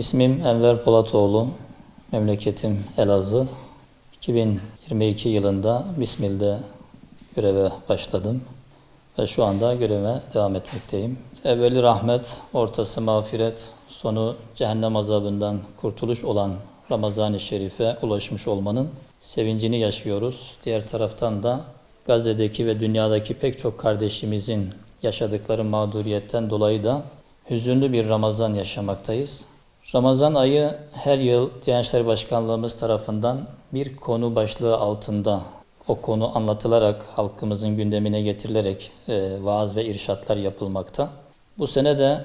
İsmim Enver Polatoğlu, memleketim Elazığ. 2022 yılında Bismil'de göreve başladım ve şu anda göreve devam etmekteyim. Evveli rahmet, ortası mağfiret, sonu cehennem azabından kurtuluş olan Ramazan-ı Şerif'e ulaşmış olmanın sevincini yaşıyoruz. Diğer taraftan da Gazze'deki ve dünyadaki pek çok kardeşimizin yaşadıkları mağduriyetten dolayı da hüzünlü bir Ramazan yaşamaktayız. Ramazan ayı her yıl Diyanet Başkanlığımız tarafından bir konu başlığı altında o konu anlatılarak halkımızın gündemine getirilerek e, vaaz ve irşatlar yapılmakta. Bu sene de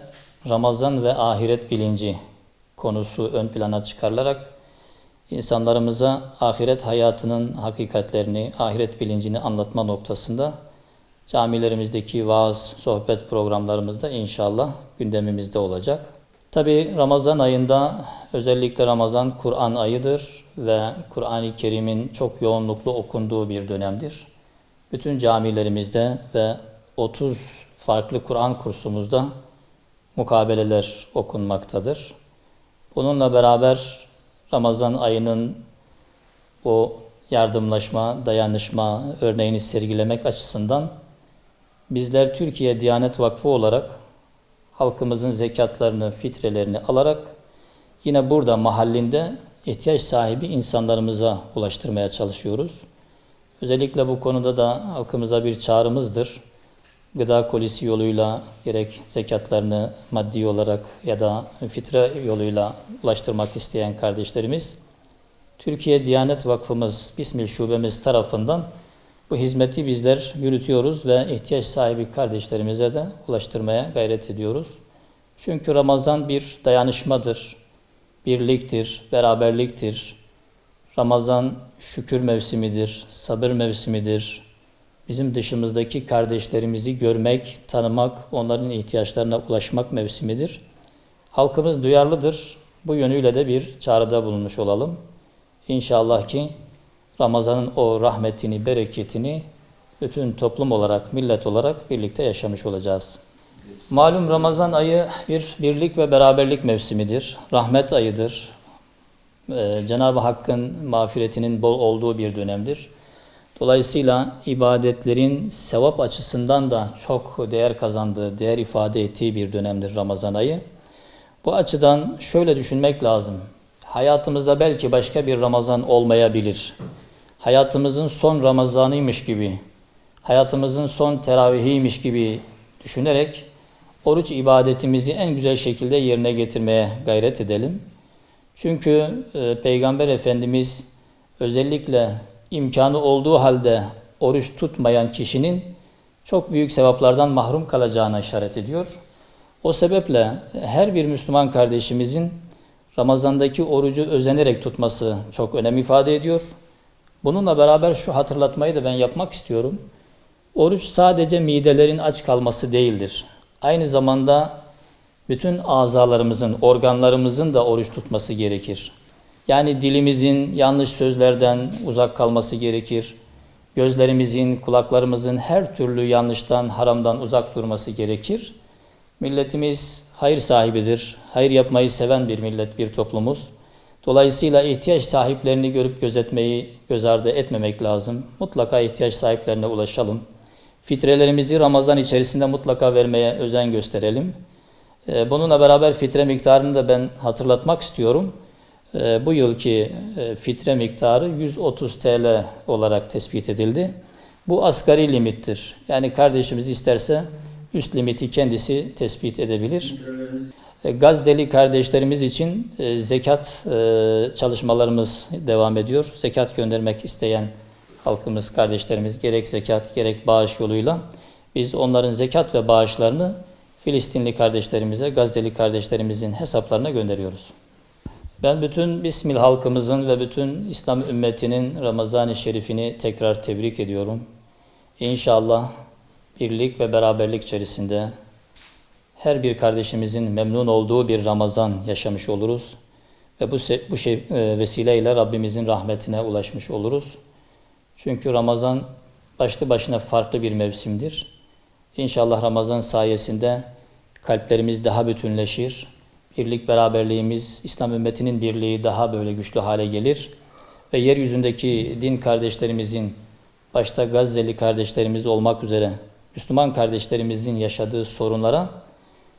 Ramazan ve ahiret bilinci konusu ön plana çıkarılarak insanlarımıza ahiret hayatının hakikatlerini, ahiret bilincini anlatma noktasında camilerimizdeki vaaz, sohbet programlarımızda inşallah gündemimizde olacak. Tabi Ramazan ayında özellikle Ramazan Kur'an ayıdır ve Kur'an-ı Kerim'in çok yoğunluklu okunduğu bir dönemdir. Bütün camilerimizde ve 30 farklı Kur'an kursumuzda mukabeleler okunmaktadır. Bununla beraber Ramazan ayının o yardımlaşma, dayanışma örneğini sergilemek açısından bizler Türkiye Diyanet Vakfı olarak halkımızın zekatlarını, fitrelerini alarak yine burada mahallinde ihtiyaç sahibi insanlarımıza ulaştırmaya çalışıyoruz. Özellikle bu konuda da halkımıza bir çağrımızdır. Gıda kolisi yoluyla gerek zekatlarını maddi olarak ya da fitre yoluyla ulaştırmak isteyen kardeşlerimiz Türkiye Diyanet Vakfımız Bismil Şubemiz tarafından bu hizmeti bizler yürütüyoruz ve ihtiyaç sahibi kardeşlerimize de ulaştırmaya gayret ediyoruz. Çünkü Ramazan bir dayanışmadır, birliktir, beraberliktir. Ramazan şükür mevsimidir, sabır mevsimidir. Bizim dışımızdaki kardeşlerimizi görmek, tanımak, onların ihtiyaçlarına ulaşmak mevsimidir. Halkımız duyarlıdır. Bu yönüyle de bir çağrıda bulunmuş olalım. İnşallah ki Ramazan'ın o rahmetini, bereketini bütün toplum olarak, millet olarak birlikte yaşamış olacağız. Malum Ramazan ayı bir birlik ve beraberlik mevsimidir. Rahmet ayıdır. Ee, Cenab-ı Hakk'ın mağfiretinin bol olduğu bir dönemdir. Dolayısıyla ibadetlerin sevap açısından da çok değer kazandığı, değer ifade ettiği bir dönemdir Ramazan ayı. Bu açıdan şöyle düşünmek lazım. Hayatımızda belki başka bir Ramazan olmayabilir hayatımızın son Ramazanıymış gibi, hayatımızın son teravihiymiş gibi düşünerek oruç ibadetimizi en güzel şekilde yerine getirmeye gayret edelim. Çünkü e, Peygamber Efendimiz özellikle imkanı olduğu halde oruç tutmayan kişinin çok büyük sevaplardan mahrum kalacağına işaret ediyor. O sebeple her bir Müslüman kardeşimizin Ramazandaki orucu özenerek tutması çok önem ifade ediyor. Bununla beraber şu hatırlatmayı da ben yapmak istiyorum. Oruç sadece midelerin aç kalması değildir. Aynı zamanda bütün azalarımızın, organlarımızın da oruç tutması gerekir. Yani dilimizin yanlış sözlerden uzak kalması gerekir. Gözlerimizin, kulaklarımızın her türlü yanlıştan, haramdan uzak durması gerekir. Milletimiz hayır sahibidir. Hayır yapmayı seven bir millet, bir toplumuz. Dolayısıyla ihtiyaç sahiplerini görüp gözetmeyi göz ardı etmemek lazım. Mutlaka ihtiyaç sahiplerine ulaşalım. Fitrelerimizi Ramazan içerisinde mutlaka vermeye özen gösterelim. Ee, bununla beraber fitre miktarını da ben hatırlatmak istiyorum. Ee, bu yılki e, fitre miktarı 130 TL olarak tespit edildi. Bu asgari limittir. Yani kardeşimiz isterse üst limiti kendisi tespit edebilir. E, Gazze'li kardeşlerimiz için e, zekat e, çalışmalarımız devam ediyor. Zekat göndermek isteyen halkımız, kardeşlerimiz gerek zekat gerek bağış yoluyla biz onların zekat ve bağışlarını Filistinli kardeşlerimize, Gazze'li kardeşlerimizin hesaplarına gönderiyoruz. Ben bütün Bismil halkımızın ve bütün İslam ümmetinin Ramazan-ı Şerifini tekrar tebrik ediyorum. İnşallah birlik ve beraberlik içerisinde her bir kardeşimizin memnun olduğu bir Ramazan yaşamış oluruz. Ve bu, bu şey, e, vesileyle Rabbimizin rahmetine ulaşmış oluruz. Çünkü Ramazan başlı başına farklı bir mevsimdir. İnşallah Ramazan sayesinde kalplerimiz daha bütünleşir. birlik beraberliğimiz, İslam ümmetinin birliği daha böyle güçlü hale gelir ve yeryüzündeki din kardeşlerimizin başta Gazze'li kardeşlerimiz olmak üzere Müslüman kardeşlerimizin yaşadığı sorunlara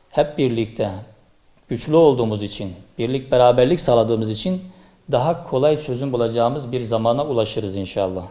hep birlikte güçlü olduğumuz için, birlik beraberlik sağladığımız için daha kolay çözüm bulacağımız bir zamana ulaşırız inşallah.